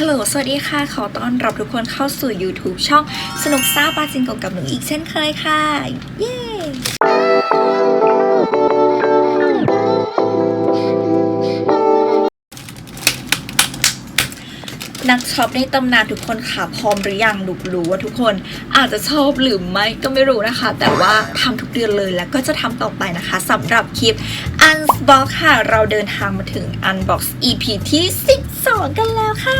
ฮัลโหล สวัสดีค่ะ ขอต้อนรับทุกคนเข้าสู่ YouTube ช่องสนุกซ่าปาจิงโกกับหนูอีกเช่นเคยค่ะ เย้ นักช็อปในตำนานทุกคนค่ะพร้อมหรือยังหนูรู้ว่าทุกคนอาจจะชอบหรือไม่ก็ไม่รู้นะคะ แต่ว่าทำทุกเดือนเลยแล้วก็จะทำต่อไปนะคะสำหรับคลิป Unbox ค่ะ เราเดินทางมาถึง Unbox EP ที่ 12 กันแล้วค่ะ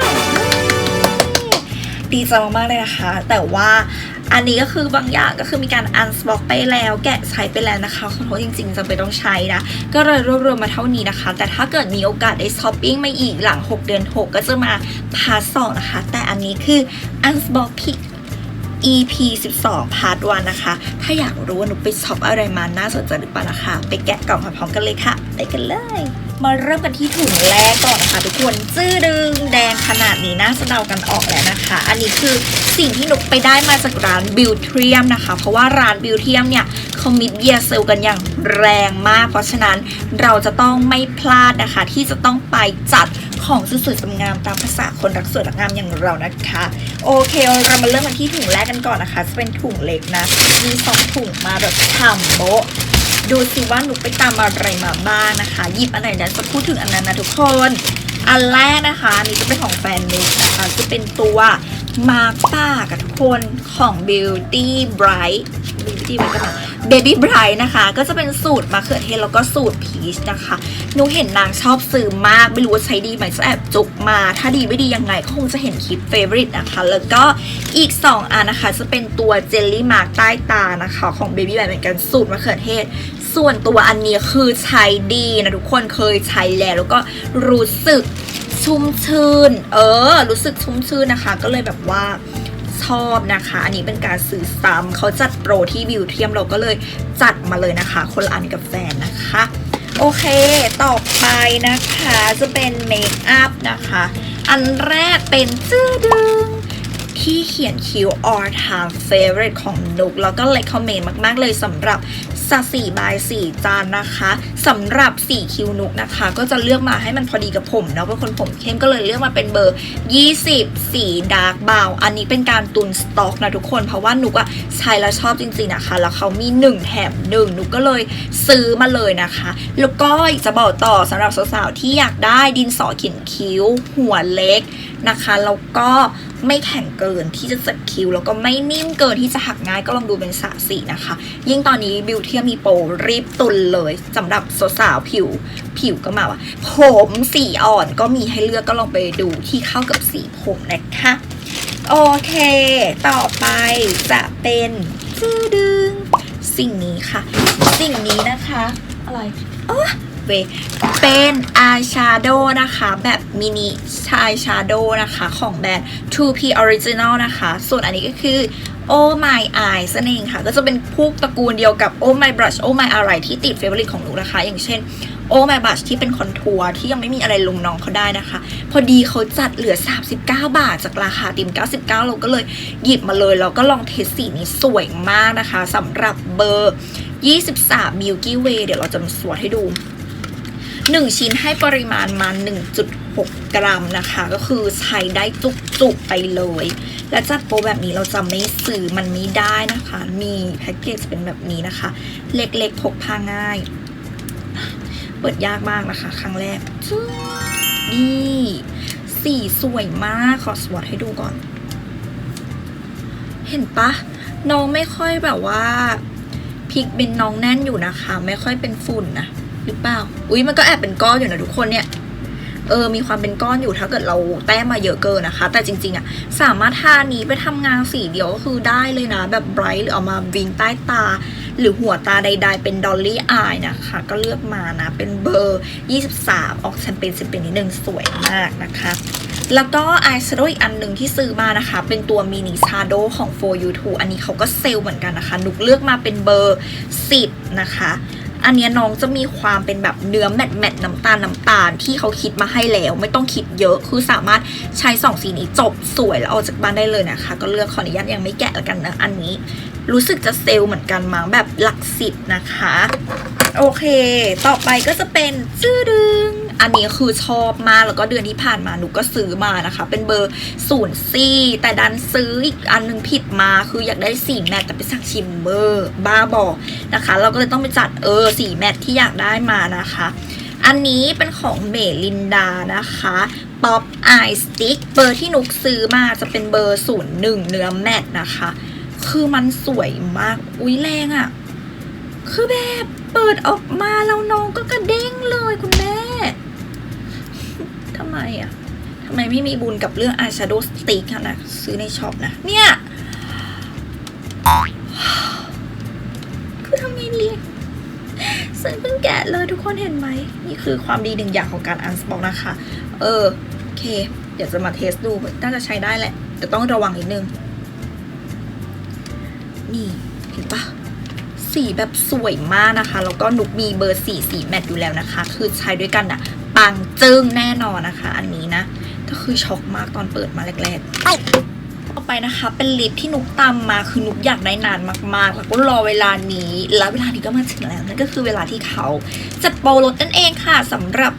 ดีใจมากๆเลยนะคะ แต่ว่า อันนี้ก็คือบางอย่างก็คือมีการอันสบ็อกไปแล้วแกะใช้ไปแล้วนะคะขอโทษจริงๆจะไปต้องใช้นะ ก็เลยรวบรวมมาเท่านี้นะคะ แต่ถ้าเกิดมีโอกาสได้ช้อปปิ้งมาอีกหลัง 6 เดือน 6 ก็จะมาพาร์ทสองนะคะ แต่อันนี้คืออันสบ็อกพิก EP 12พาร์ท1นะคะ ถ้าอยากรู้ว่าหนูไปช็อปอะไรมาน่าสนใจหรือเปล่านะคะ ไปแกะกล่องพร้อมกันเลยค่ะ ไปกันเลย มาเริ่มกันที่ถุงแรกก่อนนะคะทุกคนจื้อดึงแดงขนาดนี้น่าจะเดากันออกแล้วนะคะ อันนี้คือสิ่งที่หนุกไปได้มาจากร้านบิวเทียมนะคะ เพราะว่าร้านบิวเทียมเนี่ยเขามิดเยียเซลกันอย่างแรงมาก เพราะฉะนั้นเราจะต้องไม่พลาดนะคะ ที่จะต้องไปจัด ของสวยๆงามตามภาษาคนรักสวยรักงามอย่างเรานะคะ โอเค เรามาเริ่มกันที่ถุงแรกกันก่อนนะคะ จะเป็นถุงเล็กนะ มีสองถุงมาแบบฉ่ำโบดูสิว่าหนูไปตามอะไรมาบ้างนะคะ หยิบอันไหนนั้นจะพูดถึงอันนั้นนะทุกคน อันแรกนะคะนี่จะเป็นของแฟนนุกนะคะจะเป็นตัว มาร์กปากกับทุกคนของ Beauty Bright Beauty Bright กันะ Baby Bright นะคะ ก็จะเป็นสูตรมะเขือเทศแล้วก็สูตรพีชนะคะหนูเห็นนางชอบซื้อมาก ไม่รู้ว่าใช้ดีไหมจะแอบจุกมา ถ้าดีไม่ดียังไงก็คงจะเห็นคลิป favorite นะคะ แล้วก็อีก 2อันนะคะ จะเป็นตัวเจลลี่มาร์กใต้ตานะคะ ของ Baby Bright เหมือนกันสูตรมะเขือเทศส่วนตัวอันนี้คือใช้ดีนะทุกคนเคยใช้แล้วแล้วก็รู้สึก ชุ่มชื่น เออ รู้สึกชุ่มชื่นนะคะ ก็เลยแบบว่าชอบนะคะ อันนี้เป็นการซื้อซ้ำเขาจัดโปรที่บิวเทียมเราก็เลยจัดมาเลยนะคะ คนละอันกับแฟนนะคะ โอเค ต่อไปนะคะจะเป็นเมคอัพนะคะ อันแรกเป็นจื้อดึงที่เขียนคิว all time favorite ของนุกแล้วก็ recommend มาก ๆ เลยสำหรับ สสี่บายสี่จานนะคะสำหรับสี่คิวนุกนะคะ ก็จะเลือกมาให้มันพอดีกับผมเนาะเป็นคนผมเข้มก็เลยเลือกมาเป็นเบอร์ 20 สีดาร์กบาวอันนี้เป็นการตุนสต็อกนะทุกคน เพราะว่านุกอะใช้แล้วชอบจริงๆนะคะ แล้วเขามี 1 แถม 1 นุกก็เลยซื้อมาเลยนะคะ แล้วก็อีกจะบอกต่อสำหรับสาวๆที่อยากได้ดินสอเขียนคิ้ว หัวเล็กนะคะแล้วก็ไม่แข็งเกินที่จะจัดคิ้วแล้วก็ไม่นิ่มเกินที่จะหักง่ายก็ลองดูเป็นสาสีนะคะ ยิ่งตอนนี้บิวเทียมีโปรรีบตุนเลยสำหรับสาวๆผิวผิวก็มาว่าผมสีอ่อนก็มีให้เลือกก็ลองไปดูที่เข้ากับสีผมนะคะโอเค ต่อไปจะเป็นจื้อดึง สิ่งนี้ค่ะ สิ่งนี้นะคะ อะไรเออเวเป็นอายแชโดว์นะคะ แบบมินิชายแชโดว์นะคะ ของแบรนด์ 2P Original นะคะ ส่วนอันนี้ก็คือ Oh My Eyes นั่นเองค่ะ ก็จะเป็นพวกตระกูลเดียวกับ Oh My Brush Oh My อะไรที่ติดเฟเวอร์ลิของหนูนะคะ อย่างเช่น Oh My Brush ที่เป็นคอนทัวร์ที่ยังไม่มีอะไรลงน้องเขาได้นะคะ พอดีเขาจัดเหลือ 39 บาท จากราคาติม 99 เราก็เลยหยิบมาเลย แล้วก็ลองเทสสีนี้สวยมากนะคะสำหรับเบอร์ 23 Milky Way เดี๋ยวเราจะมาสวดให้ดู 1 ชิ้นให้ปริมาณมา1.6 6 กรัมนะคะ ก็คือใช้ได้จุกๆไปเลย และจัดโปรแบบนี้เราจะไม่ซื้อมันไม่ได้นะคะ มีแพ็กเกจเป็นแบบนี้นะคะ เล็กๆพกพาง่าย เปิดยากมากนะคะ ครั้งแรกนี่สีสวยมากขอสวอตให้ดูก่อน เห็นปะน้องไม่ค่อยแบบว่าพริกเป็นน้องแน่นอยู่นะคะ ไม่ค่อยเป็นฝุ่นนะหรือเปล่า อุ้ยมันก็แอบเป็นก้อนอยู่นะทุกคนเนี่ย เออมีความเป็นก้อนอยู่ถ้าเกิดเราแต้มมาเยอะเกินนะคะ แต่จริงๆอะสามารถทานี้ไปทำงานสีเดียวก็คือได้เลยนะ แบบไบรท์หรือเอามาวิงใต้ตา หรือหัวตาใด ๆ เป็นดอลลี่อายนะคะ ก็เลือกมานะ เป็นเบอร์ 23 ออกแชมเปญสิเป็นนิดนึงสวยมากนะคะแล้วก็อายแชโดว์อีกอันหนึ่งที่ซื้อมานะคะ เป็นตัวมินิชาโดของ For You 2อันนี้เขาก็เซลเหมือนกันนะคะ นุกเลือกมาเป็นเบอร์ 10 นะคะ อันนี้น้องจะมีความเป็นแบบเนื้อแมตแมตน้ำตาลน้ำตาลที่เขาคิดมาให้แล้ว ไม่ต้องคิดเยอะคือสามารถใช้สองสีนี้จบสวยแล้วออกจากบ้านได้เลยนะคะ ก็เลือกขออนุญาตยังไม่แกะแล้วกันนะอันนี้ รู้สึกจะเซลล์เหมือนกันมั้งแบบหลักสิบนะคะ โอเค ต่อไปก็จะเป็นจื้อดึง อันนี้คือชอบมาก แล้วก็เดือนที่ผ่านมาหนูก็ซื้อมานะคะ เป็นเบอร์ศูนย์สี่แต่ดันซื้ออีกอันหนึงผิดมาคืออยากได้สีแมทแต่ไปสั่งชิมเบอร์บ้าบอนะคะ เราก็เลยต้องไปจัดเออสีแมทที่อยากได้มานะคะอันนี้เป็นของเมลินดานะคะป๊อปไอสติ๊กเบอร์ที่นุกซื้อมาจะเป็นเบอร์ศูนย์หนึ่งเนื้อแมทนะคะ คือมันสวยมาก อุ้ยแรงอะ่ะ คือแบบเปิดออกมาแล้วน้องก็กระเด้งเลยคุณแม่ ทำไมอะ่ะทำไมไม่มีบุญกับเรื่องอายแชโดว์สติ๊กนะ ซื้อในช็อปนะ เนี่ย คือทำไงดีซึ่งเพิ่งแกะเลยทุกคนเห็นไหม นี่คือความดีหนึ่งอย่างของการอันสปอกนะคะ เออ โอเค เดี๋ยวจะมาเทสดู น่าจะใช้ได้แหละ แต่ต้องระวังนิดนึง นี่เห็นปะสีแบบสวยมากนะคะ แล้วก็นุกมีเบอร์สีสีแมทอยู่แล้วนะคะ คือใช้ด้วยกันอะปังจึ้งแน่นอนนะคะ อันนี้นะ ก็คือช็อกมากตอนเปิดมาแรกๆต่อไปนะคะ เป็นลิปที่นุกตามมาคือนุกอยากได้นานมากๆแล้วก็รอเวลานี้ แล้วเวลานี้ก็มาถึงแล้วนั่นก็คือเวลาที่เขาจัดโปรลดนั่นเองค่ะสำหรับ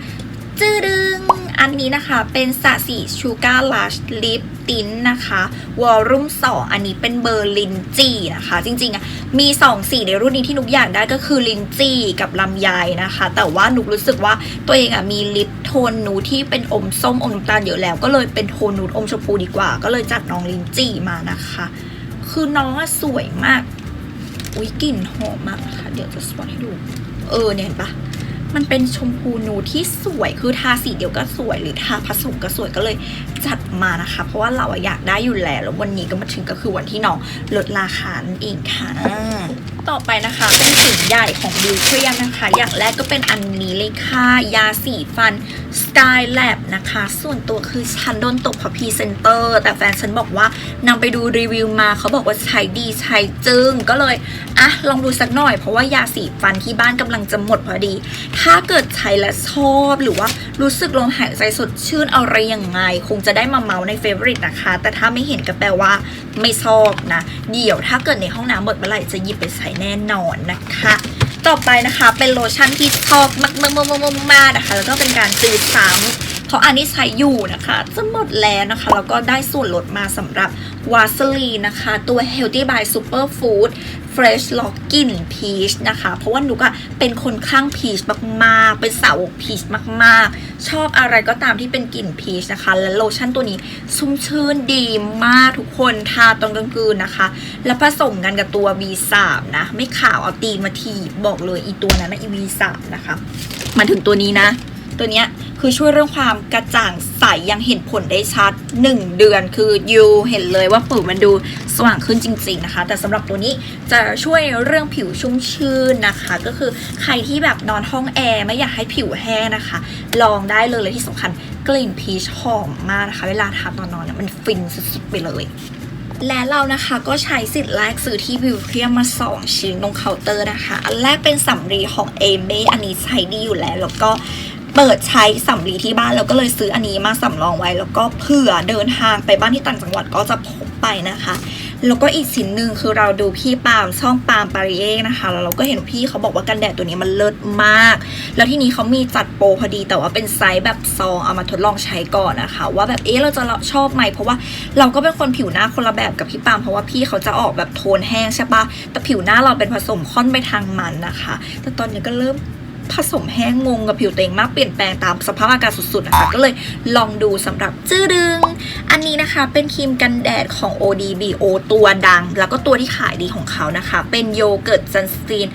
จื้อดึง อันนี้นะคะเป็นสะสีชูการ์ลัชลิปตินนะคะวอลลุ่ม2อันนี้เป็นเบอร์ลินจีนะคะ จริงๆอะมี 2 สีในรุ่นนี้ที่นุกอยากได้ก็คือลินจีกับลำไยนะคะ แต่ว่านุกรู้สึกว่าตัวเองอะมีลิปโทนนูที่เป็นอมส้มอมน้ำตาลเยอะแล้ว ก็เลยเป็นโทนนูอมชมพูดีกว่า ก็เลยจัดน้องลินจีมานะคะ คือน้องอะสวยมาก อุ้ยกลิ่นหอมมากนะคะเดี๋ยวจะสวอตให้ดู เออเนี่ยเห็นปะ มันเป็นชมพูนูที่สวยคือทาสีเดียวก็สวย หรือทาผสมก็สวยก็เลยจัดมานะคะ เพราะว่าเราอะอยากได้อยู่แล้วแล้ววันนี้ก็มาถึงก็คือวันที่น้องลดราคานั่นเองค่ะต่อไปนะคะ เป็นสิ่งใหญ่ของบิวเทียมนะคะ อย่างแรกก็เป็นอันนี้เลยค่ะ ยาสีฟัน Sky Lab นะคะ ส่วนตัวคือฉันโดนตกพราะพรีเซนเตอร์ แต่แฟนฉันบอกว่านำไปดูรีวิวมาเขาบอกว่าใช้ดีใช้จึง ก็เลยอะลองดูสักหน่อยเพราะว่ายาสีฟันที่บ้านกำลังจะหมดพอดี ถ้าเกิดใช้และชอบหรือว่ารู้สึกลมหายใจสดชื่นอะไรยังไง คงจะได้มาเมาในเฟ v o r ริ e นะคะ แต่ถ้าไม่เห็นก็แปลว่าไม่ชอบนะ เดี๋ยวถ้าเกิดในห้องน้ำหมดเมื่อไหร่จะหยิบไปใช้แน่นอนนะคะ ต่อไปนะคะเป็นโลชั่นที่ชอบมากๆๆๆๆนะคะ แล้วก็เป็นการซื้อซ้ำ เพราะอันนี้ใช้อยู่นะคะจะหมดแล้วนะคะ แล้วก็ได้ส่วนลดมาสำหรับวาสลีนะคะ ตัว Healthy by Superfood Fresh Lock กลิ่นพีชนะคะ เพราะว่านุกอะเป็นคนข้างพีชมากๆ เป็นสาวกพีชมากๆ ชอบอะไรก็ตามที่เป็นกลิ่นพีชนะคะ และโลชั่นตัวนี้ชุ่มชื่นดีมากทุกคนทาตอนกลางคืนนะคะ แล้วผสมกันกับตัว V3 นะ ไม่ขาวเอาตีมาทีบอกเลยอีตัวนั้นนะอี V3 นะคะมาถึงตัวนี้นะ ตัวเนี้ยคือช่วยเรื่องความกระจ่างใสยังเห็นผลได้ชัด 1 เดือนคือยูเห็นเลยว่าปุ๋มันดูสว่างขึ้นจริง ๆนะคะ แต่สำหรับตัวนี้จะช่วยเรื่องผิวชุ่มชื่นนะคะ ก็คือใครที่แบบนอนห้องแอร์ไม่อยากให้ผิวแห้งนะคะ ลองได้เลยและที่สำคัญกลิ่นพีชหอมมากนะคะ เวลาทาตอนนอนเนี่ยมันฟินสุดๆไปเลยและเรานะคะก็ใช้สิทธิ์แรกซื้อที่บิวเทียมมา 2 ชิ้นตรงเคาน์เตอร์นะคะ อันแรกเป็นสำลีของเอเมอันนี้ใช้ดีอยู่แล้ว แล้วก็ เปิดใช้สำลีที่บ้านแล้วก็เลยซื้ออันนี้มาสำรองไว้ แล้วก็เผื่อเดินทางไปบ้านที่ต่างจังหวัดก็จะพกไปนะคะ แล้วก็อีกชิ้นหนึ่งคือเราดูพี่ปาล์มช่องปาล์มปาริเย่นะคะแล้วเราก็เห็นพี่เขาบอกว่ากันแดดตัวนี้มันเลิศมาก แล้วที่นี้เขามีจัดโปรพอดี แต่ว่าเป็นไซส์แบบซองเอามาทดลองใช้ก่อนนะคะ ว่าแบบเอ๊ะเราจะชอบไหมเพราะว่าเราก็เป็นคนผิวหน้าคนละแบบกับพี่ปาล์มเพราะว่าพี่เขาจะออกแบบโทนแห้งใช่ปะแต่ผิวหน้าเราเป็นผสมค่อนไปทางมันนะคะ แต่ตอนนี้ก็เริ่ม ผสมแห้งงงกับผิวตัวเองมากเปลี่ยนแปลงตามสภาพอากาศสุดๆนะคะก็เลยลองดูสำหรับจื้อดึง อันนี้นะคะเป็นครีมกันแดดของ ODBO ตัวดัง แล้วก็ตัวที่ขายดีของเขานะคะ เป็นโยเกิร์ตซันสกรีน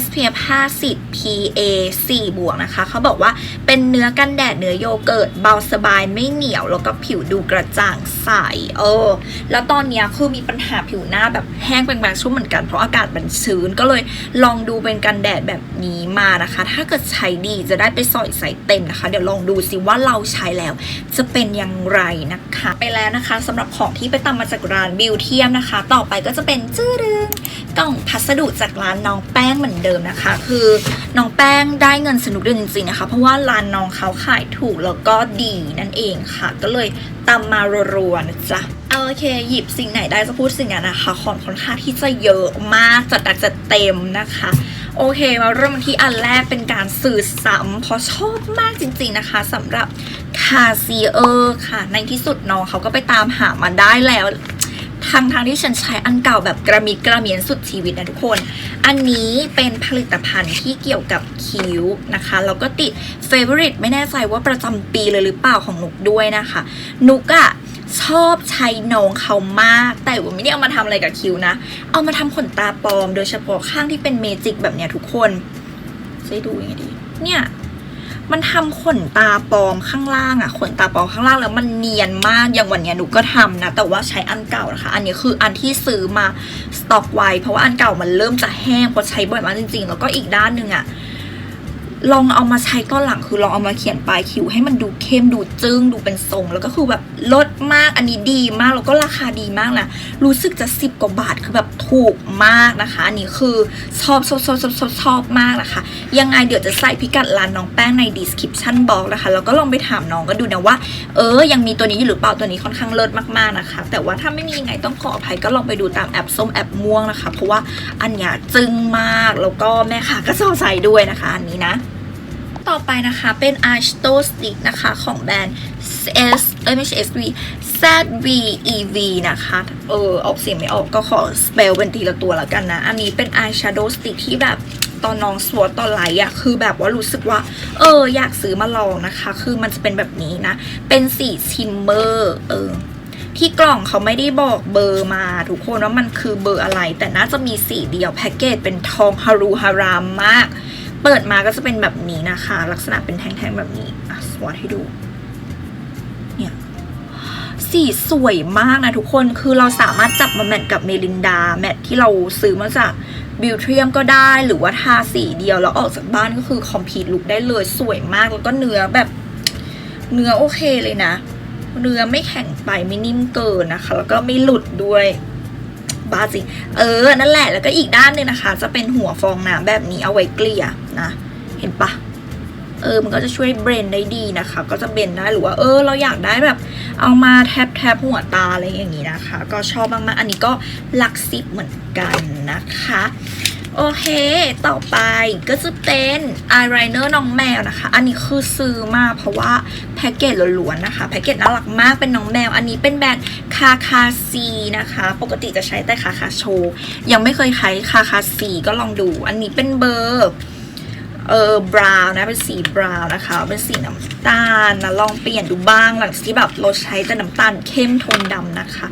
SPF 50 PA 4บวกนะคะเขาบอกว่าเป็นเนื้อกันแดดเนื้อโยเกิร์ตเบาสบายไม่เหนียวแล้วก็ผิวดูกระจ่างใสเออแล้วตอนเนี้ยคือมีปัญหาผิวหน้าแบบแห้งเป็นบางช่วงเหมือนกันเพราะอากาศมันชื้นก็เลยลองดูเป็นกันแดดแบบนี้มานะคะถ้าเกิดใช้ดีจะได้ไปสอยใส่เต็มนะคะ เดี๋ยวลองดูสิว่าเราใช้แล้ว จะเป็นอย่างไรนะคะ ไปแล้วนะคะสำหรับของที่ไปตามมาจากร้านบิวเทียมนะคะ ต่อไปก็จะเป็นจื้อดึงกล่องพัสดุจากร้านน้องแป้งเหมือนเดิมนะคะ คือน้องแป้งได้เงินสนุกเดือนจริงๆนะคะ เพราะว่าร้านน้องเขาขายถูกแล้วก็ดีนั่นเองค่ะ ก็เลยตามมารัวๆนะจ๊ะโอเค หยิบสิ่งไหนได้จะพูดสิ่งนั้นนะคะของค่อนข้างที่จะเยอะมากจัดหนักจัดเต็มนะคะ โอเคมาเริ่มที่อันแรกเป็นการสื่อซ้ำเพราะชอบมากจริงๆนะคะสำหรับคาซีเออร์ค่ะ ในที่สุดน้องเขาก็ไปตามหามาได้แล้วทางทางที่ฉันใช้อันเก่าแบบกระมิดกระเมียนสุดชีวิตนะทุกคน อันนี้เป็นผลิตภัณฑ์ที่เกี่ยวกับคิ้วนะคะ แล้วก็ติด favorite ไม่แน่ใจว่าประจำปีเลยหรือเปล่าของนุกด้วยนะคะ นุกอะ ชอบใช้น้องเขามาก แต่ว่าไม่ได้เอามาทำอะไรกับคิ้วนะ เอามาทำขนตาปลอม โดยเฉพาะข้างที่เป็นเมจิกแบบเนี้ยทุกคนจะให้ดูยังไงดี เนี่ย มันทำขนตาปลอมข้างล่างอะขนตาปลอมข้างล่างแล้วมันเนียนมาก อย่างวันเนี้ยหนูก็ทำนะ แต่ว่าใช้อันเก่านะคะ อันนี้คืออันที่ซื้อมาสต็อกไว้ เพราะว่าอันเก่ามันเริ่มจะแห้งเพราะใช้บ่อยมากจริง ๆ แล้วก็อีกด้านหนึ่งอะ ลองเอามาใช้ก้อนหลังคือลองเอามาเขียนปลายคิ้วให้มันดูเข้มดูจึ้งดูเป็นทรง แล้วก็คือแบบลดมากอันนี้ดีมากแล้วก็ราคาดีมากนะรู้สึกจะสิบกว่าบาทคือแบบถูกมากนะคะอันนี้คือชอบชอบชอบชอบชอบชอบมากนะคะ ยังไงเดี๋ยวจะใส่พิกัดร้านน้องแป้งใน description box นะคะแล้วก็ลองไปถามน้องก็ดูนะว่า เออ ยังมีตัวนี้อยู่หรือเปล่าตัวนี้ค่อนข้างเลิศมากๆนะคะ แต่ว่าถ้าไม่มียังไงต้องขออภัยก็ลองไปดูตามแอปส้มแอปม่วงนะคะ เพราะว่าอันเนี้ยจึ้งมากแล้วก็แม่ค่ะก็ชอบใส่ด้วยนะคะอันนี้นะ ต่อไปนะคะเป็น Eye Shadow Stick นะคะของแบรนด์ S เอ้ยไม่ใช่ SV ZVEV นะคะ เออ ออกเสียงไม่ออกก็ขอ spell เป็นทีละตัวแล้วกันนะ อันนี้เป็น Eye Shadow Stick ที่แบบตอนน้องสวดตอนไลท์อะคือแบบว่ารู้สึกว่า เออ อยากซื้อมาลองนะคะ คือมันจะเป็นแบบนี้นะ เป็นสีชิมเมอร์เออที่กล่องเขาไม่ได้บอกเบอร์มาทุกคนว่ามันคือเบอร์อะไร แต่น่าจะมีสีเดียวแพ็กเกจเป็นทองฮารูฮารามมาก เปิดมาก็จะเป็นแบบนี้นะคะ ลักษณะเป็นแท่งๆแบบนี้อะสวอตให้ดูเนี่ยสีสวยมากนะทุกคนคือเราสามารถจับมาแมทกับเมลินดา แมทที่เราซื้อมาจากบิวเทียมก็ได้หรือว่าทาสีเดียวแล้วออกจากบ้านก็คือคอมพลีทลุกได้เลยสวยมากแล้วก็เนื้อแบบเนื้อโอเคเลยนะ เนื้อไม่แข็งไปไม่นิ่มเกินนะคะ แล้วก็ไม่หลุดด้วย บ้าจริงเออ นั่นแหละ แล้วก็อีกด้านหนึงนะคะ จะเป็นหัวฟองน้ำแบบนี้เอาไว้เกลี่ยนะ เห็นปะเออ มันก็จะช่วยเบรนได้ดีนะคะ ก็จะเบรนได้หรือว่า เออ เราอยากได้แบบ เอามาแทบแทบหัวตาอะไรอย่างนี้นะคะ ก็ชอบมากๆ อันนี้ก็หลักสิบเหมือนกันนะคะ โอเค ต่อไปก็จะเป็นอายไลเนอร์น้องแมวนะคะ อันนี้คือซื้อมาเพราะว่าแพ็กเกจล้วนๆนะคะ แพ็กเกจน่ารักมากเป็นน้องแมว อันนี้เป็นแบรนด์คาคาซีนะคะ ปกติจะใช้แต่คาคาโช ยังไม่เคยใช้คาคาซีก็ลองดู อันนี้เป็นเบอร์เออบราวน์นะ เป็นสีบราวน์นะคะ เป็นสีน้ำตาลนะ ลองเปลี่ยนดูบ้างหลังจากที่แบบเราใช้แต่น้ำตาลเข้มโทนดำนะคะ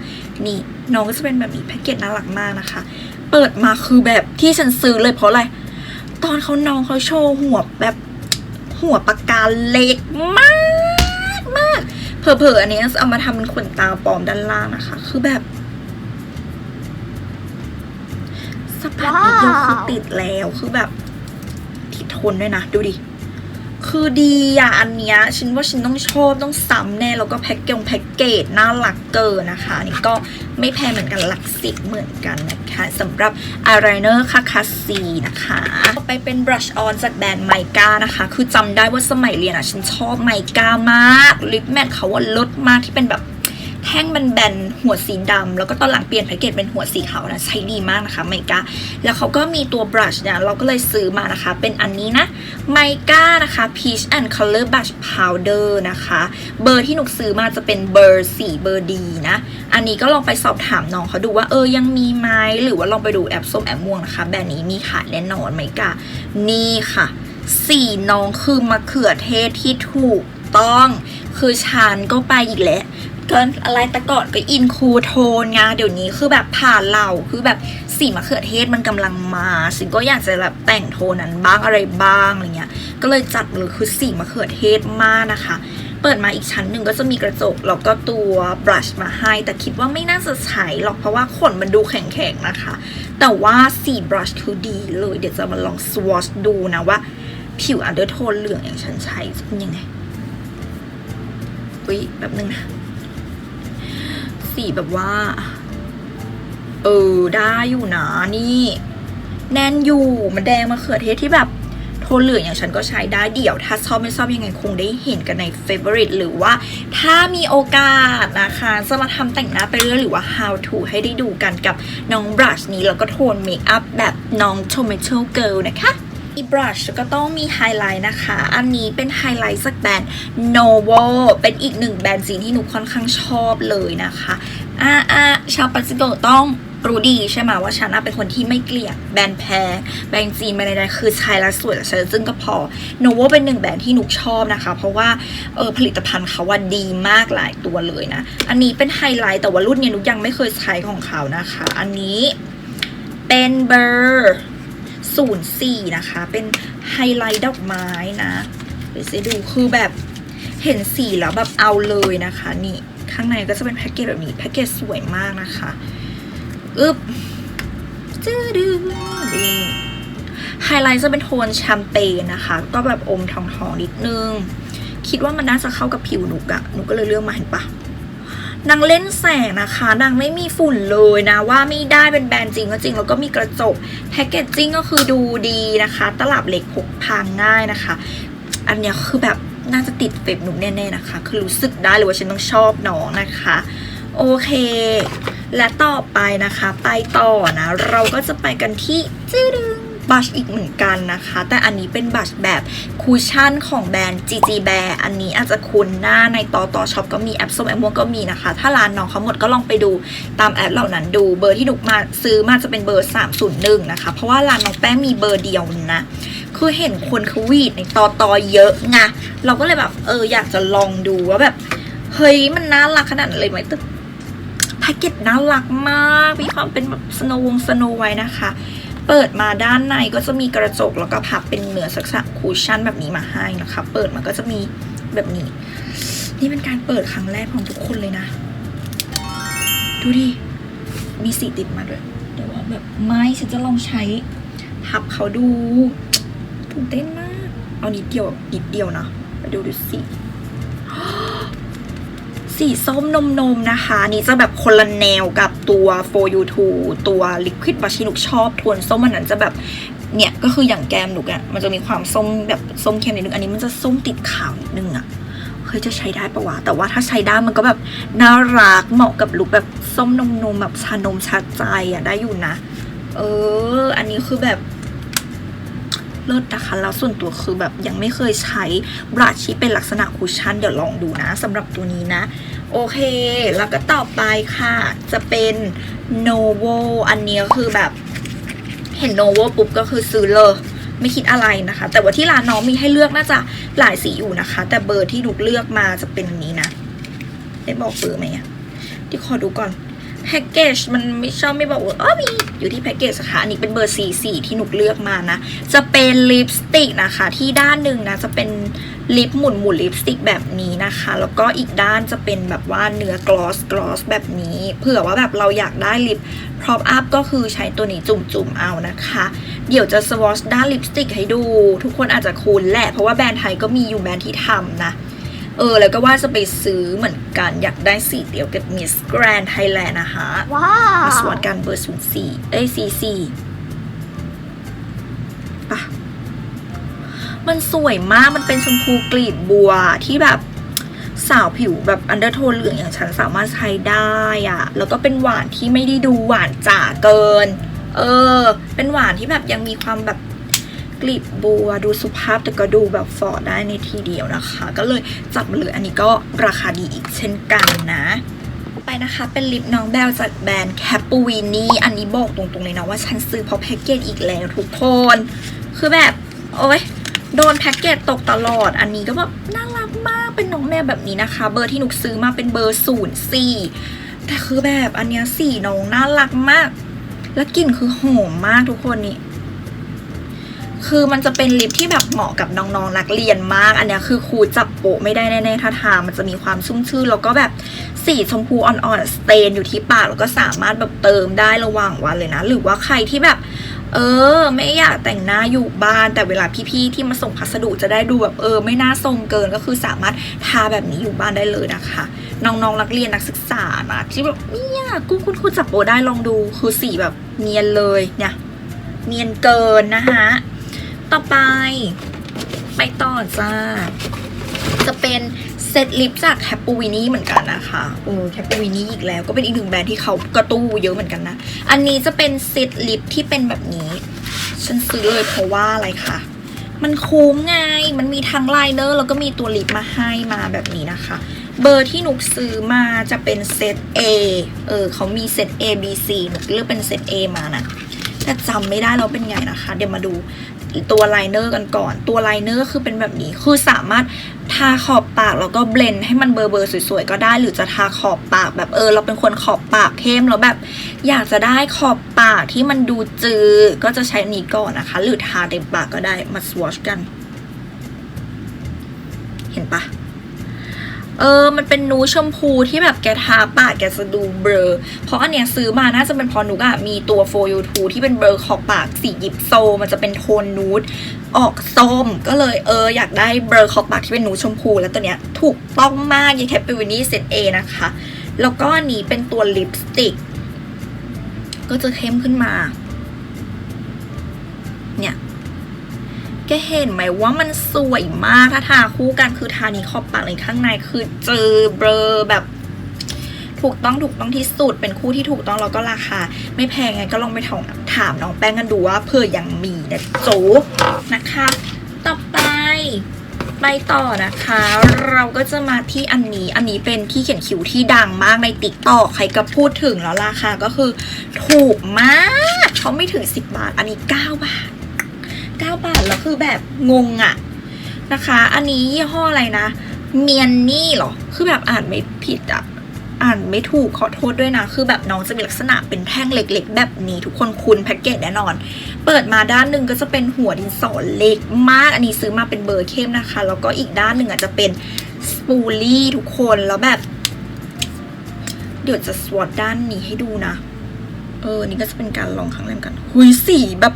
นี่น้องก็จะเป็นแบบนี้แพ็กเกจน่ารักมากนะคะ เปิดมาคือแบบที่ฉันซื้อเลยเพราะอะไร ตอนเขาน้องเขาโชว์หัวแบบหัวปากกาเล็กมากมากเผลอๆอันนี้เอามาทำเป็นขนตาปลอมด้านล่างนะคะ คือแบบสะพัดเดียวคือติดแล้วคือแบบ ที่ทนด้วยนะ ดูดิ คือดีอะอันเนี้ยฉันว่าฉันต้องชอบต้องซ้ำแน่แล้วก็แพ็กเกจแพ็กเกจน่ารักเกินนะคะ นี่ก็ไม่แพงเหมือนกันหลักสิบเหมือนกันนะคะสำหรับอายไลเนอร์คาคาซีนะคะต่อไปเป็นบรัชออนจากแบรนด์ไมกานะคะ คือจำได้ว่าสมัยเรียนอะฉันชอบไมกามากลิปแมทเขาว่าลดมากที่เป็นแบบ แท่งมันแบนหัวสีดำแล้วก็ตอนหลังเปลี่ยนแพ็กเกจเป็นหัวสีขาวนะใช้ดีมากนะคะไมกาแล้วเขาก็มีตัวบรัชเนี่ยเราก็เลยซื้อมานะคะ เป็นอันนี้นะไมกานะคะ Peach and Color Brush Powder นะคะ เบอร์ที่หนูซื้อมาจะเป็นเบอร์สีเบอร์ดีนะ อันนี้ก็ลองไปสอบถามน้องเขาดูว่าเออยังมีไหมหรือว่าลองไปดูแอปส้มแอปม่วงนะคะแบรนด์นี้มีขายแน่นอนไมกานี่ค่ะสีน้องคือมะเขือเทศที่ถูกต้อง คือฉันก็ไปอีกแล้ว เกินอะไรแต่ก่อนก็อินคูโทนไงเดี๋ยวนี้คือแบบผ่านเหล่าคือแบบสีมะเขือเทศมันกำลังมาสิงก็อยากจะแบบแต่งโทนนั้นบ้างอะไรบ้างอะไรเงี้ย ก็เลยจัดเลยคือสีมะเขือเทศมากนะคะ เปิดมาอีกชั้นหนึ่งก็จะมีกระจกแล้วก็ตัวบรัชมาให้ แต่คิดว่าไม่น่าจะใช้หรอกเพราะว่าขนมันดูแข็งๆนะคะ แต่ว่าสีบรัชคือดีเลย เดี๋ยวจะมาลองสวอชดูนะว่า ผิวอันเดอร์โทนเหลืองอย่างฉันใช้จะเป็นยังไงอุ้ยแบบนึงนะ สีแบบว่า เออ ได้อยู่นะนี่ แน่นอยู่มันแดงมะเขือเทศที่แบบโทนเหลืองอย่างฉันก็ใช้ได้เดี๋ยวถ้าชอบไม่ชอบยังไงคงได้เห็นกันใน favorite หรือว่าถ้ามีโอกาสนะคะจะมาทำแต่งหน้าไปเรื่อยหรือว่า how to ให้ได้ดูกันกับน้องบรัชนี้แล้วก็โทนเมคอัพแบบน้อง tomato girl นะคะ มีบรัชก็ต้องมีไฮไลท์นะคะ อันนี้เป็นไฮไลท์จากแบรนด์ Novo เป็นอีกหนึ่งแบรนด์สีที่หนูค่อนข้างชอบเลยนะคะอ่าอ่าชาวปัซิโกต้องรู้ดีใช่ไหมว่าฉันเป็นคนที่ไม่เกลียดแบรนด์แพงแบรนด์จีนแบรนด์ใดๆคือใช้แล้วสวยแล้วใช้แล้วจึ้งก็พอ Novo เป็นหนึ่งแบรนด์ที่หนูชอบนะคะ เพราะว่าเออผลิตภัณฑ์เขาว่าดีมากหลายตัวเลยนะ อันนี้เป็นไฮไลท์แต่ว่ารุ่นเนี้ยหนุกยังไม่เคยใช้ของเขานะคะ อันนี้เป็นเบอร์ 04 นะคะ เป็นไฮไลท์ดอกไม้นะเดี๋ยวจะดูคือแบบเห็นสีแล้วแบบเอาเลยนะคะ นี่ข้างในก็จะเป็นแพ็กเกจแบบนี้แพ็กเกจสวยมากนะคะอึบจื้อดื้อดีไฮไลท์จะเป็นโทนแชมเปญนะคะ ก็แบบอมทองๆนิดนึง คิดว่ามันน่าจะเข้ากับผิวหนุกอะหนูก็เลยเลือกมาเห็นปะ นางเล่นแสงนะคะ นางไม่มีฝุ่นเลยนะ ว่าไม่ได้เป็นแบรนด์จริงก็จริง แล้วก็มีกระจกแพคเกจจิ้งก็คือดูดีนะคะ ตลับเหล็กพกพางง่ายนะคะ อันเนี้ยคือแบบน่าจะติดเฟบหนุกแน่ๆนะคะ คือรู้สึกได้เลยว่าฉันต้องชอบน้องนะคะ โอเค และต่อไปนะคะ ไปต่อนะ เราก็จะไปกันที่จื้อดึง บัชอีกเหมือนกันนะคะ แต่อันนี้เป็นบัชแบบคูชั่นของแบรนด์ GG Bear อันนี้อาจจะคุ้นหน้าในต่อต่อช็อปก็มีแอปส้มแอปม่วงก็มีนะคะ ถ้าร้านน้องเขาหมดก็ลองไปดูตามแอปเหล่านั้นดูเบอร์ที่หนุกมาซื้อมาจะเป็นเบอร์ 301 นะคะ เพราะว่าร้านน้องแป้งมีเบอร์เดียวนะคือเห็นคนเขาวีดในตอตอเยอะไงเราก็เลยแบบเอออยากจะลองดูว่าแบบเฮ้ยมันน่ารักขนาดนั้นเลยไหมแต่แพ็กเกจน่ารักมาก มีความเป็นแบบสโนวงสโนไว้นะคะ เปิดมาด้านในก็จะมีกระจกแล้วก็พับเป็นเหนือสักษะคูชั่นแบบนี้มาให้นะคะ เปิดมาก็จะมีแบบนี้ นี่เป็นการเปิดครั้งแรกของทุกคนเลยนะ ดูดิ มีสีติดมาด้วยเดี๋ยวว่าแบบไม่ฉันจะลองใช้พับเขาดูตื่นเต้นมาก เอานิดเดียวนิดเดียวนะไปดูดูสิ สีส้มนมนมนะคะ นี่จะแบบคนละแนวกับตัว for you to ตัว liquid brush ที่หนุกชอบโทนส้มมันนั้นจะแบบเนี่ยก็คืออย่างแก้มหนุกอะมันจะมีความส้มแบบส้มเข้มนิดนึงอันนี้มันจะส้มติดขาวนิดนึงอะเฮ้ยจะใช้ได้ปะวะแต่ว่าถ้าใช้ได้มันก็แบบน่ารักเหมาะกับลุคแบบส้มนมนมแบบชานมชาใจอะได้อยู่นะ เออ อันนี้คือแบบ เลิศนะคะ แล้วส่วนตัวคือแบบยังไม่เคยใช้บรัชที่เป็นลักษณะคุชชั่น เดี๋ยวลองดูนะสำหรับตัวนี้นะ โอเค แล้วก็ต่อไปค่ะ จะเป็น Novo อันนี้คือแบบเห็น Novo ปุ๊บก็คือซื้อเลยไม่คิดอะไรนะคะ แต่ว่าที่ร้านน้องมีให้เลือกน่าจะหลายสีอยู่นะคะ แต่เบอร์ที่ดูเลือกมาจะเป็นอันนี้นะ ได้บอกเบอร์ไหมอะที่ขอดูก่อน แพ็กเกจมันไม่ชอบไม่บอกว่าอ๋อมีอยู่ที่แพ็กเกจค่ะอันนี้เป็นเบอร์44ที่หนุกเลือกมานะ จะเป็นลิปสติกนะคะ ที่ด้านหนึ่งนะจะเป็นลิปหมุนหมุนลิปสติกแบบนี้นะคะ แล้วก็อีกด้านจะเป็นแบบว่าเนื้อกลอสกลอสแบบนี้เผื่อว่าแบบเราอยากได้ลิปพรอปอัพก็คือใช้ตัวนี้จุ่มๆเอานะคะ เดี๋ยวจะสวอชด้านลิปสติกให้ดู ทุกคนอาจจะคุ้นแหละเพราะว่าแบรนด์ไทยก็มีอยู่แบรนด์ที่ทำนะเออแล้วก็ว่าจะไปซื้อเหมือน กันอยากได้สีเดียวกับ Miss Grand Thailand นะคะว้ามาสวนกันเบอร์ศูนย์สี่เอ้ยสี่สี่ปะมันสวยมากมันเป็นชมพูกลีบบัวที่แบบสาวผิวแบบอันเดอร์โทนเหลืองอย่างฉันสามารถใช้ได้อะแล้วก็เป็นหวานที่ไม่ได้ดูหวานจ๋าเกิน เออ เป็นหวานที่แบบยังมีความแบบ กลีบบัวดูสุภาพแต่ก็ดูแบบฟอร์ได้ในทีเดียวนะคะ ก็เลยจับมาเลยอันนี้ก็ราคาดีอีกเช่นกันนะไปนะคะ เป็นลิปน้องแบลจากแบรนด์แคปปูวินี่อันนี้บอกตรงๆเลยนะว่าฉันซื้อเพราะแพ็กเกจอีกแล้วทุกคน คือแบบ โอ้ยโดนแพ็กเกจตกตลอด อันนี้ก็แบบน่ารักมากเป็นน้องแมวแบบนี้นะคะ เบอร์ที่หนุกซื้อมาเป็นเบอร์ศูนย์สี่แต่คือแบบอันเนี้ยสีน้องน่ารักมาก แล้วกลิ่นคือหอมมากทุกคนนี่ คือมันจะเป็นลิปที่แบบเหมาะกับน้องๆนักเรียนมาก อันเนี้ยคือครูจับโปะไม่ได้แน่ๆถ้าทามันจะมีความชุ่มชื่นแล้วก็แบบสีชมพูอ่อนๆสเตนอยู่ที่ปากแล้วก็สามารถแบบเติมได้ระหว่างวันเลยนะ หรือว่าใครที่แบบ เออ ไม่อยากแต่งหน้าอยู่บ้าน แต่เวลาพี่ๆที่มาส่งพัสดุจะได้ดูแบบเออ ไม่น่าทรงเกินก็คือสามารถทาแบบนี้อยู่บ้านได้เลยนะคะ น้องๆนักเรียนนักศึกษานะที่แบบเนี่ยกูคุณครูจับโปะได้ลองดูคือสีแบบเนียนเลยเนี่ยเนียนเกินนะคะ ต่อไป ไปต่อจ้า จะเป็นเซตลิปจากแคปปูวินี่เหมือนกันนะคะเออแคปปูวินี่อีกแล้วก็เป็นอีกหนึ่งแบรนด์ที่เขากระตู้เยอะเหมือนกันนะ อันนี้จะเป็นเซตลิปที่เป็นแบบนี้ ฉันซื้อเลยเพราะว่าอะไรคะมันคุ้มไง มันมีทั้งไลเนอร์แล้วก็มีตัวลิปมาให้มาแบบนี้นะคะ เบอร์ที่หนุกซื้อมาจะเป็นเซต A เออเขามีเซต A B C หนุกเลือกเป็นเซต A มานะแต่จำไม่ได้แล้วเป็นไงนะคะ เดี๋ยวมาดู ตัวไลเนอร์กันก่อน ตัวไลเนอร์คือเป็นแบบนี้ คือสามารถทาขอบปากแล้วก็เบลนให้มันเบอร์เบอร์สวยๆก็ได้ หรือจะทาขอบปากแบบเออ เราเป็นคนขอบปากเข้มแล้วแบบ อยากจะได้ขอบปากที่มันดูจืดก็จะใช้นนี้ก่อนนะคะ หรือทาเต็มปากก็ได้มาสวอชกัน เห็นปะ เออ มันเป็นนูชมพูที่แบบแกทาปากแกจะดูเบลอ เพราะอันเนี้ยซื้อมาน่าจะเป็นพอนุกอะมีตัว for you 2ที่เป็นเบลอขอบปากสียิปโซ มันจะเป็นโทนนูดออกส้มก็เลยเอออยากได้เบลอขอบปากที่เป็นนูชมพู แล้วตัวเนี้ยถูกต้องมากยังแคปปิวินี่เซตเอนะคะ แล้วก็อันนี้เป็นตัวลิปสติก ก็จะเข้มขึ้นมา เนี่ย แกเห็นไหมว่ามันสวยมากถ้าทาคู่กันคือทานี้ขอบปากเลยข้างในคือเจอเบลอแบบ ถูกต้องถูกต้องที่สุดเป็นคู่ที่ถูกต้องแล้วก็ราคา ไม่แพงไงก็ลองไปถามถามน้องแป้งกันดูว่าเผื่อยังมีนะโจนะคะ ต่อไปไปต่อนะคะ เราก็จะมาที่อันนี้อันนี้เป็นที่เขียนคิ้วที่ดังมากในติ๊กต็อกใครก็พูดถึงแล้วราคาก็คือ ถูกมากเขาไม่ถึง 10 บาท อันนี้ 9 บาท บาทแล้วคือแบบงงอะนะคะ อันนี้ยี่ห้ออะไรนะ เมียนนี่เหรอ คือแบบอ่านไม่ผิดอะอ่านไม่ถูกขอโทษด้วยนะ คือแบบน้องจะมีลักษณะเป็นแท่งเล็ก ๆ แบบนี้ทุกคนคุณแพ็กเกจแน่นอน เปิดมาด้านหนึ่งก็จะเป็นหัวดินสอเล็กมาก อันนี้ซื้อมาเป็นเบอร์เข้มนะคะ แล้วก็อีกด้านหนึ่งอาจจะเป็นสปูลี่ทุกคนแล้วแบบ เดี๋ยวจะสวอตด้านนี้ให้ดูนะ เออ นี่ก็จะเป็นการลองครั้งแรกกัน หุยสีแบบ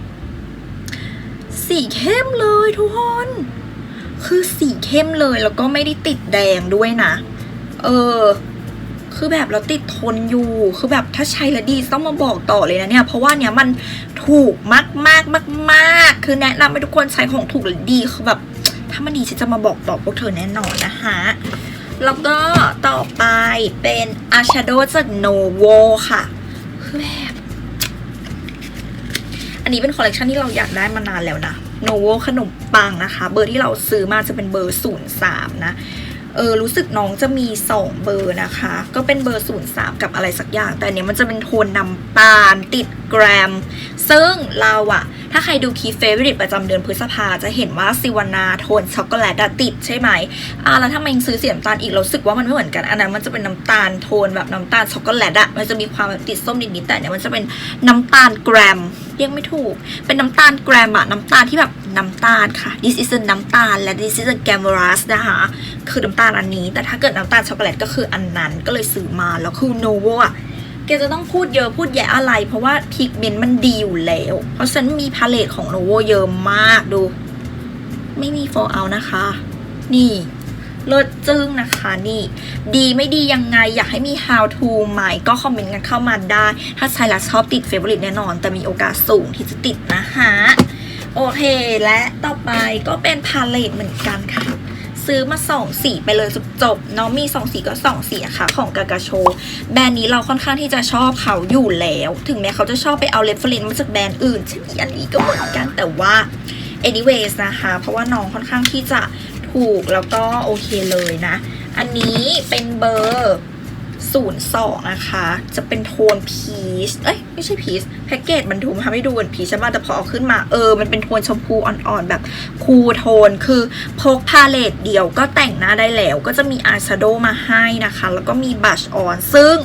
สีเข้มเลยทุกคน คือสีเข้มเลยแล้วก็ไม่ได้ติดแดงด้วยนะ เออ คือแบบเราติดทนอยู่ คือแบบถ้าใช้แล้วดีต้องมาบอกต่อเลยนะเนี่ย เพราะว่าเนี้ยมันถูกมากมากมากมากๆคือแนะนำให้ทุกคนใช้ของถูกหรือดีคือแบบ ถ้ามันดีฉันจะมาบอกต่อพวกเธอแน่นอนนะคะแล้วก็ต่อไปเป็นอาชาโดจากโนโวค่ะคือแบบ นนี้เป็นคอลเลกชันที่เราอยากได้มานานแล้วนะโนโวขนมปังนะคะ เบอร์ที่เราซื้อมาจะเป็นเบอร์ศูนย์สามนะเออรู้สึกน้องจะมี 2 เบอร์นะคะ ก็เป็นเบอร์ 03 กับอะไรสักอย่าง แต่เนี้ยมันจะเป็นโทนน้ำตาลติดแกรม ซึ่งเราอะ ถ้าใครดูคีเฟเวอริตประจำเดือนพฤษภาจะเห็นว่าซิวานาโทนช็อกโกแลตติดใช่ไหมอ่าแล้วถ้ามันยังซื้อสีน้ำตาลอีกเราสึกว่ามันไม่เหมือนกันอันนั้นมันจะเป็นน้ำตาลโทนแบบน้ำตาลช็อกโกแลตอะมันจะมีความแบบติดส้มนิดๆแต่อันเนี้ยมันจะเป็นน้ำตาลแกรมเรียกไม่ถูก เป็นน้ำตาลแกรมอะน้ำตาลที่แบบน้ำตาลค่ะ this is a น้ำตาลและ this is a glamorous นะคะ คือน้ำตาลอันนี้ แต่ถ้าเกิดน้ำตาลช็อกโกแลตก็คืออันนั้นก็เลยซื้อมาแล้วคือโนโวอะ กจะต้องพูดเยอะพูดแยะอะไร เพราะว่าพิกเมนต์มันดีอยู่แล้ว เพราะฉันมีพาเลตของโนโวเยอะมากดู ไม่มี for out นะคะ นี่เลิศจึ้งนะคะนี่ ดีไม่ดียังไงอยากให้มี how to ไหม่ก็คอมเมนต์กันเข้ามาได้ ถ้าใช้แล้วชอบติด favorite แน่นอน แต่มีโอกาสสูงที่จะติดนะคะ โอเคและต่อไปก็เป็นพาเลตเหมือนกันค่ะ ซื้อมาสองสีไปเลยจบเน้องมีสองสีก็สองสีค่ะ ของกากาโช แบรนด์นี้เราค่อนข้างที่จะชอบเขาอยู่แล้ว ถึงแม้เขาจะชอบไปเอาเรฟเฟรนซ์มาจากแบรนด์อื่นเช่นอันนี้ก็เหมือนกันแต่ว่า anyways นะคะ เพราะว่าน้องค่อนข้างที่จะถูกแล้วก็โอเคเลยนะ อันนี้เป็นเบอร์ 02 นะคะ จะเป็นโทนพีช เอ้ย ไม่ใช่พีช แพ็กเกจมันถูกทำให้ดูเหมือนพีชใช่ไหมแต่พอเอาขึ้นมา เออ มันเป็นโทนชมพูอ่อนๆ แบบคูลโทน คือพกพาเลตเดียวก็แต่งหน้าได้แล้ว ก็จะมีอายแชโดว์มาให้นะคะ แล้วก็มีบัชออน ซึ่ง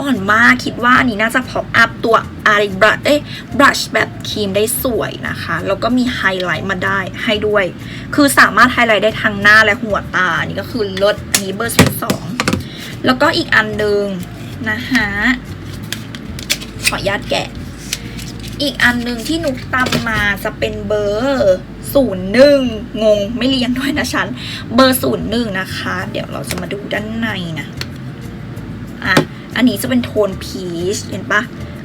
อ่อนมาก คิดว่าอันนี้น่าจะพออัพตัวอายบรัชเอ้ยบรัชแบบครีมได้สวยนะคะ แล้วก็มีไฮไลท์มาได้ให้ด้วย คือสามารถไฮไลท์ได้ทั้งหน้าและหัวตา นี่ก็คือลดอันนี้เบอร์สิบสอง แล้วก็อีกอันหนึ่งนะคะขออนุญาตแกะ อีกอันหนึ่งที่นุกตำมาจะเป็นเบอร์ศูนย์หนึ่งงงไม่เรียงด้วยนะฉัน เบอร์ศูนย์หนึ่งนะคะ เดี๋ยวเราจะมาดูด้านในนะอะอันนี้จะเป็นโทนพีชเห็นปะ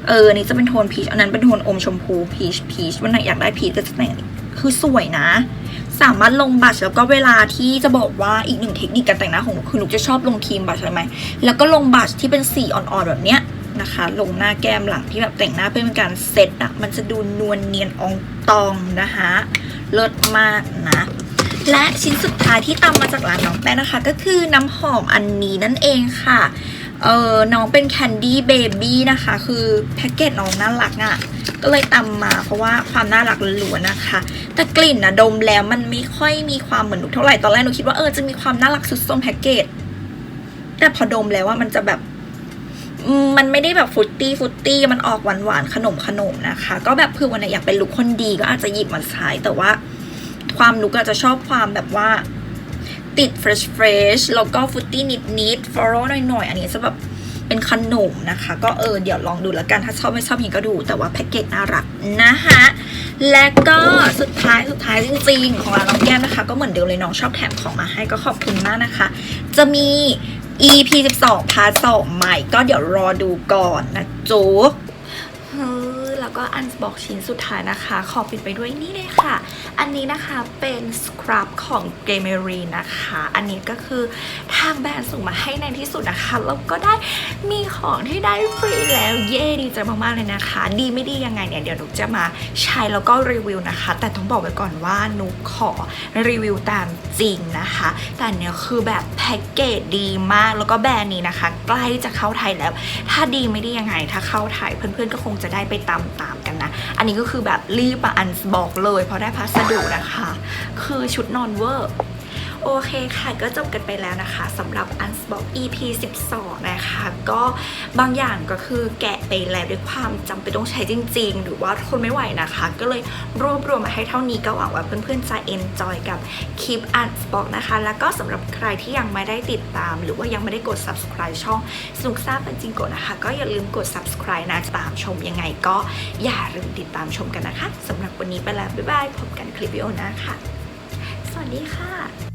เอออันนี้จะเป็นโทนพีชอันนั้นเป็นโทนอมชมพูพีชพีชวันไหนอยากได้พีชก็จะแต่งคือสวยนะ สามารถลงบัชแล้วก็เวลาที่จะบอกว่าอีกหนึ่งเทคนิคการแต่งหน้าของหนูคือหนูจะชอบลงครีมบัชใช่ไหมแล้วก็ลงบัชที่เป็นสีอ่อนๆแบบเนี้ยนะคะ ลงหน้าแก้มหลังที่แบบแต่งหน้าเพื่อเป็นการเซตอะมันจะดูนวลเนียนอองตองนะคะเลิศมากนะและชิ้นสุดท้ายที่ตามมาจากร้านน้องแป้งนะคะ ก็คือน้ำหอมอันนี้นั่นเองค่ะ เออน้องเป็นแคนดี้เบบี้นะคะ คือแพ็กเกจน้องน่ารักอะ่ะ ก็เลยตำมาเพราะว่าความน่ารักล้วนๆนะคะ แต่กลิ่นนะดมแล้วมันไม่ค่อยมีความเหมือนหนูเท่าไหร่ ตอนแรกหนูคิดว่าเออจะมีความน่ารักสุดส้มแพ็กเกจ แต่พอดมแล้วว่ามันจะแบบมันไม่ได้แบบฟุตตี้ฟุตตี้มันออกหวานหวานขนมขนมนะคะ ก็แบบคือวันไหนอยากเป็นลุคคนดีก็อาจจะหยิบมาใช้แต่ว่า ความลุกอาจจะชอบความแบบว่า ติด fresh fresh แล้วก็ฟุตตี้นิดนิดฟลอรัลหน่อยๆ อันนี้จะแบบเป็นขนมนะคะ ก็เออเดี๋ยวลองดูแล้วกันถ้าชอบไม่ชอบยังก็ดู แต่ว่าแพ็กเกจน่ารักนะคะและก็สุดท้ายสุดท้ายจริงๆ ของร้านน้องแก้มนะคะ ก็เหมือนเดิมเลยน้องชอบแถมของมาให้ก็ขอบคุณมากนะคะ จะมี EP 12พาร์ท2ใหม่ก็เดี๋ยวรอดูก่อนนะจุ๊บ ก็อันบอกชิ้นสุดท้ายนะคะ ขอปิดไปด้วยนี่เลยค่ะ อันนี้นะคะเป็นสครับของเกเมรีนะคะ อันนี้ก็คือทางแบรนด์ส่งมาให้ในที่สุดนะคะ แล้วก็ได้มีของที่ได้ฟรีแล้วเย่ดีใจมากๆเลยนะคะ ดีไม่ดียังไงเนี่ยเดี๋ยวหนูจะมาใช้แล้วก็รีวิวนะคะ แต่ต้องบอกไว้ก่อนว่าหนูขอรีวิวตามจริงนะคะ แต่อันเนี่ยคือแบบแพ็กเกจดีมากแล้วก็แบรนด์นี้นะคะ ใกล้จะเข้าไทยแล้ว ถ้าดีไม่ดียังไง ถ้าเข้าไทยเพื่อนๆก็คงจะได้ไปตามตามกันนะ อันนี้ก็คือแบบรีบอันบอกเลยเพราะได้พัสดุนะคะ คือชุดนอนเวอร์ โอเคค่ะก็จบกันไปแล้วนะคะสำหรับ Unbox EP 12 นะคะ ก็บางอย่างก็คือแกะไปแล้วด้วยความจำเป็นต้องใช้จริง ๆ หรือว่าทนไม่ไหวนะคะ ก็เลยรวบรวมมาให้เท่านี้ก็หวังว่าเพื่อนๆจะ enjoy กับคลิป Unbox นะคะ แล้วก็สำหรับใครที่ยังไม่ได้ติดตาม หรือว่ายังไม่ได้กด subscribe ช่องสนุกซ่าเป็นจริงกดนะคะ ก็อย่าลืมกด subscribe นะตามชมยังไงก็อย่าลืมติดตามชมกันนะคะสำหรับวันนี้ไปแล้วบ๊ายบายพบกันคลิปวิดีโอหน้าค่ะ สวัสดีค่ะ